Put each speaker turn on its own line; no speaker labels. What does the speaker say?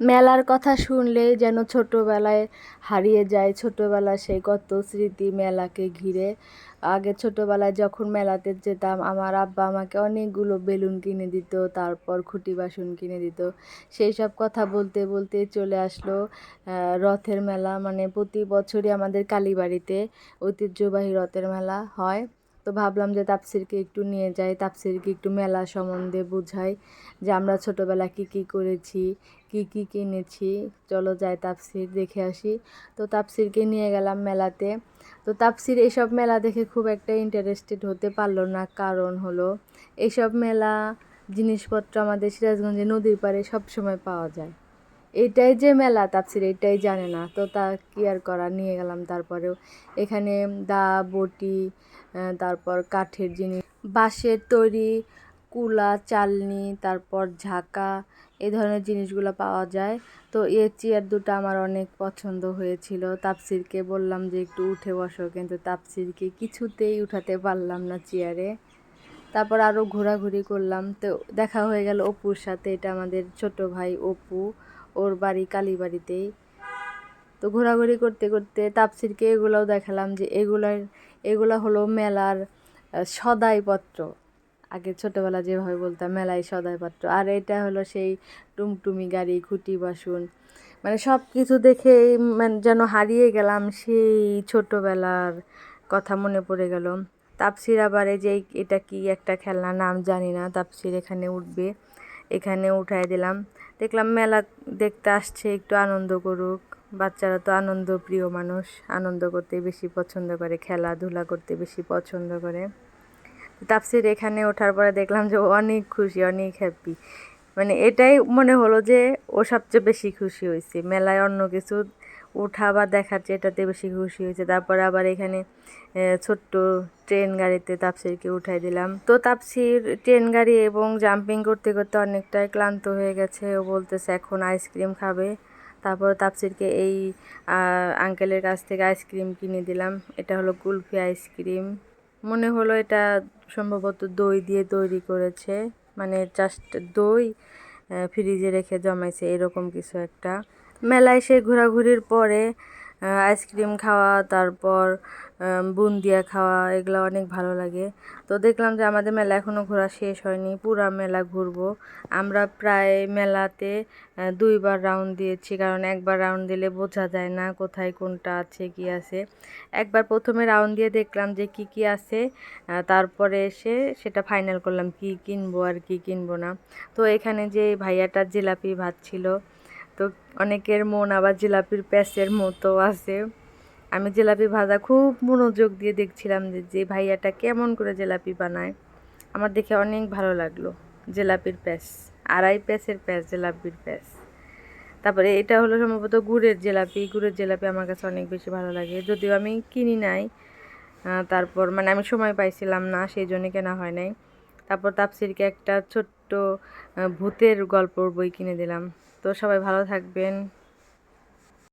মেলার কথা শুনলেই যেন ছোটবেলায় হারিয়ে যায় ছোটবেলার সেই কত স্মৃতি মেলাকে ঘিরে। আগে ছোটবেলায় যখন মেলাতে যেতাম, আমার আব্বা আমাকে অনেকগুলো বেলুন কিনে দিত, তারপর খুঁটি বাসন কিনে দিত। সেই সব কথা বলতে বলতে চলে আসলো রথের মেলা। মানে প্রতি বছরই আমাদের কালীবাড়িতে ঐতিহ্যবাহী রথের মেলা হয়। তো ভাবলাম যে তাপসিরকে একটু নিয়ে যাই। তাপসিরকে একটু মেলা সম্বন্ধে বুঝাই যে আমরা ছোটবেলা কি কি করেছি, কি কি কিনেছি। চলো যাই তাপসির দেখে আসি। তো তাপসিরকে নিয়ে গেলাম মেলাতে। তো তাপসির এইসব মেলা দেখে খুব একটা ইন্টারেস্টেড হতে পারল না। কারণ হলো এইসব মেলা, জিনিসপত্র আমাদের সিরাজগঞ্জে নদীর পাড়ে সবসময় পাওয়া যায়। এটাই যে মেলা তাপসির এটাই জানে না। তো তা কি আর করা নিয়ে গেলাম তারপরেও। এখানে দা, বটি তারপর কাঠের জিনিস, বাঁশের তৈরি, কুলা, চালনি, তারপর ঝাঁকা এই ধরনের জিনিসগুলো পাওয়া যায়। তো এই চেয়ার দুটো আমার অনেক পছন্দ হয়েছিল। তাপসিরকে বললাম যে একটু উঠে বসো, কিন্তু তাপসিরকে কিছুতেই উঠাতে পারলাম না চেয়ারে। তারপর আরও ঘোরাঘুরি করলাম। তো দেখা হয়ে গেল অপুর সাথে। এটা আমাদের ছোট ভাই অপু। ওর বাড়ি কালীবাড়িতেই তো ঘোরাঘুরি করতে করতে তাপসিরকে এগুলোও দেখালাম যে এগুলার, এগুলো হলো মেলার সদাইপত্র। আগে ছোটোবেলা যেভাবে বলতাম, মেলায় সদাইপত্র। আর এটা হলো সেই টুমটুমি গাড়ি, খুঁটি বাসন। মানে সব কিছু দেখে মানে যেন হারিয়ে গেলাম সেই ছোটোবেলার কথা মনে পড়ে গেল। তাপসির আবার এই যে এটা কি একটা খেলনা নাম জানি না, তাপসির এখানে উঠবে। এখানে উঠাই দিলাম। দেখলাম মেলা দেখতে আসছে, একটু আনন্দ করুক। বাচ্চারা তো আনন্দ, প্রিয় মানুষ। আনন্দ করতে বেশি পছন্দ করে, খেলাধুলা করতে বেশি পছন্দ করে। তাপসির এখানে ওঠার পরে দেখলাম যে অনেক খুশি, অনেক হ্যাপি মানে এটাই মনে হলো যে ও সবচেয়ে বেশি খুশি হয়েছে। মেলায় অন্য কিছু উঠা বা দেখার চেয়ে এটাতে বেশি খুশি হয়েছে। তারপর আবার এখানে ছোট্ট ট্রেন গাড়িতে তাপসিরকে উঠাই দিলাম। তো তাপসির ট্রেন গাড়ি এবং জাম্পিং করতে করতে অনেকটাই ক্লান্ত হয়ে গেছে। ও বলতেছে, এখন আইসক্রিম খাবে। তারপর তাপসিরকে এই আঙ্কেলের কাছ থেকে আইসক্রিম কিনে দিলাম। এটা হলো কুলফি আইসক্রিম। মনে হলো এটা সম্ভবত দই দিয়ে তৈরি করেছে। মানে জাস্ট দই ফ্রিজে রেখে জমাইছে, এরকম কিছু একটা। মেলায় সে ঘোরাঘুরির পরে আইসক্রিম খাওয়া, তারপর বুন্দিয়া খাওয়া, এগুলো অনেক ভালো লাগে। তো দেখলাম যে আমাদের মেলা এখনও ঘোরা শেষ হয়নি, পুরা মেলা ঘুরবো। আমরা প্রায় মেলাতে দুইবার রাউন্ড দিয়েছি, কারণ একবার রাউন্ড দিলে বোঝা যায় না কোথায় কোনটা আছে, কি আছে। একবার প্রথমে রাউন্ড দিয়ে দেখলাম যে কি কি আছে তারপরে এসে সেটা ফাইনাল করলাম, কি কিনবো আর কি কিনবো না। তো এখানে যে ভাইয়াটার জিলাপি ভাত ছিল তো অনেকের মন আবার জিলাপির প্যাচের মতো আছে। আমি জিলাপি ভাজা খুব মনোযোগ দিয়ে দেখছিলাম যে যে ভাইয়াটা কেমন করে জিলাপি বানায়। আমার দেখে অনেক ভালো লাগল জিলাপির প্যাচ, আড়াই প্যাচের প্যাচ, জিলাপির প্যাচ। তারপরে এটা হলো সম্ভবত গুড়ের জিলাপি গুড়ের জিলাপি আমার কাছে অনেক বেশি ভালো লাগে। যদিও আমি কিনি নাই তারপর মানে আমি সময় পাইছিলাম না, সেই জন্য কেনা হয় নাই। তারপর তাপসিরকে একটা ছোট্ট ভূতের গল্পর বই কিনে দিলাম। তো সবাই ভালো থাকবেন।